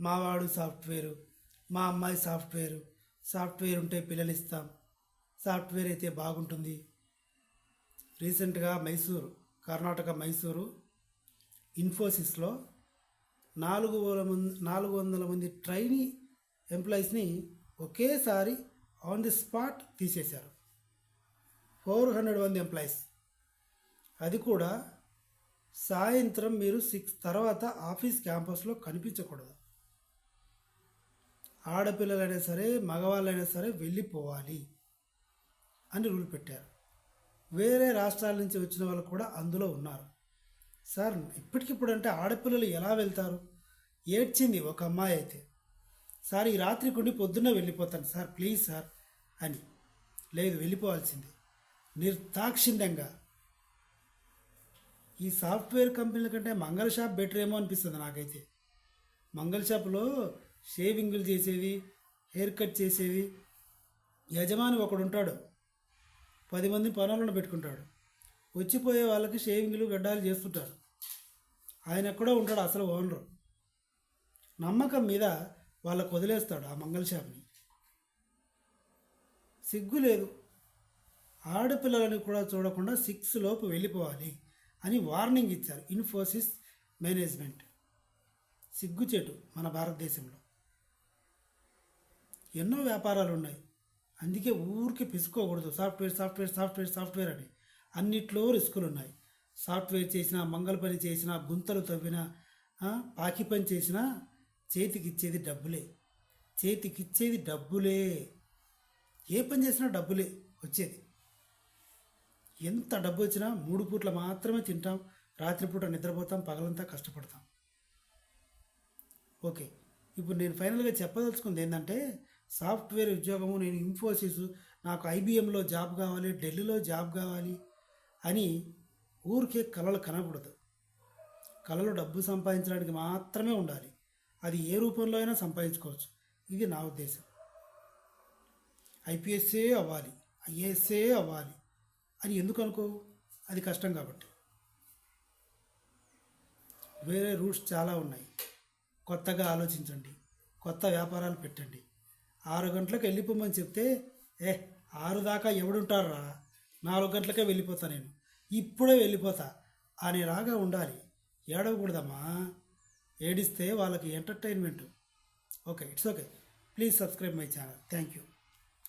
మావాడు సాఫ్ట్వేరు మా అమ్మాయి సాఫ్ట్వేరు. సాఫ్ట్వేర్ ఉంటే పిల్లలు ఇస్తాం సాఫ్ట్వేర్ అయితే బాగుంటుంది. రీసెంట్గా మైసూరు కర్ణాటక మైసూరు ఇన్ఫోసిస్లో నాలుగు వేల మంది నాలుగు వందల మంది ట్రైనీ ఎంప్లాయీస్ని ఒకేసారి ఆన్ ది స్పాట్ తీసేశారు. ఫోర్ హండ్రెడ్ మంది ఎంప్లాయీస్. అది కూడా సాయంత్రం మీరు సిక్స్ తర్వాత ఆఫీస్ క్యాంపస్లో కనిపించకూడదు. ఆడపిల్లలైనా సరే మగవాళ్ళైనా సరే వెళ్ళిపోవాలి అని రూల్ పెట్టారు. వేరే రాష్ట్రాల నుంచి వచ్చిన వాళ్ళు కూడా అందులో ఉన్నారు. సార్ ఇప్పటికిప్పుడు అంటే ఆడపిల్లలు ఎలా వెళ్తారు? ఏడ్చింది ఒక అమ్మాయి అయితే సార్ ఈ రాత్రి కొన్ని పొద్దున్న వెళ్ళిపోతాను సార్ ప్లీజ్ సార్ అని. లేదు వెళ్ళిపోవాల్సింది. నిర్దాక్షిణ్యంగా. ఈ సాఫ్ట్వేర్ కంపెనీల కంటే మంగళ షాప్ బెటర్ ఏమో అనిపిస్తుంది నాకైతే. మంగళ షాప్లో షేవింగ్లు చేసేవి హెయిర్ కట్ చేసేవి. యజమాని ఒకడు ఉంటాడు పది మంది పనులను పెట్టుకుంటాడు. వచ్చిపోయే వాళ్ళకి షేవింగ్లు గడ్డాలు చేస్తుంటారు. ఆయన ఎక్కడో ఉంటాడు అసలు ఓనరు. నమ్మకం మీద వాళ్ళకు వదిలేస్తాడు ఆ మంగళ షాప్ని సిగ్గు లేదు. ఆడపిల్లలని కూడా చూడకుండా సిక్స్ లోపు వెళ్ళిపోవాలి అని వార్నింగ్ ఇచ్చారు ఇన్ఫోసిస్ మేనేజ్మెంట్. సిగ్గుచేటు మన భారతదేశంలో. ఎన్నో వ్యాపారాలు ఉన్నాయి. అందుకే ఊరికి పిసుకోకూడదు. సాఫ్ట్వేర్ సాఫ్ట్వేర్ సాఫ్ట్వేర్ సాఫ్ట్వేర్ అని. అన్నిట్లో రిస్కులు ఉన్నాయి. సాఫ్ట్వేర్ చేసినా మంగళ పని చేసినా గుంతలు తవ్వినా పాకి పని చేసినా చేతికిచ్చేది డబ్బులే. చేతికిచ్చేది డబ్బులే. ఏ పని చేసినా డబ్బులే వచ్చేది. ఎంత డబ్బు వచ్చినా మూడు పూట్ల మాత్రమే తింటాం. రాత్రిపూట నిద్రపోతాం పగలంతా కష్టపడతాం. ఓకే. ఇప్పుడు నేను ఫైనల్గా చెప్పదలుచుకుంది ఏంటంటే సాఫ్ట్వేర్ ఉద్యోగము నేను ఇన్ఫోసిస్ నాకు ఐబిఎంలో జాబ్ కావాలి ఢిల్లీలో జాబ్ కావాలి అని ఊరికే కళలు కనకూడదు కళలు డబ్బు సంపాదించడానికి మాత్రమే ఉండాలి. అది ఏ రూపంలో అయినా సంపాదించుకోవచ్చు. ఇది నా ఉద్దేశం. ఐపీఎస్ఏ అవ్వాలి. ఐఏఎస్ఏ అవ్వాలి. అని ఎందుకు అనుకో అది కష్టం కాబట్టి. వేరే రూట్స్ చాలా ఉన్నాయి. కొత్తగా ఆలోచించండి. కొత్త వ్యాపారాలు పెట్టండి. ఆరు గంటలకు వెళ్ళిపోమని చెప్తే ఏ ఆరు దాకా ఎవడుంటారా నాలుగు గంటలకే వెళ్ళిపోతా నేను. ఇప్పుడే వెళ్ళిపోతా రాగా ఉండాలి. ఏడవకూడదమ్మా. ఏడిస్తే వాళ్ళకి entertainment. Okay it's okay. Please subscribe my channel. Thank you.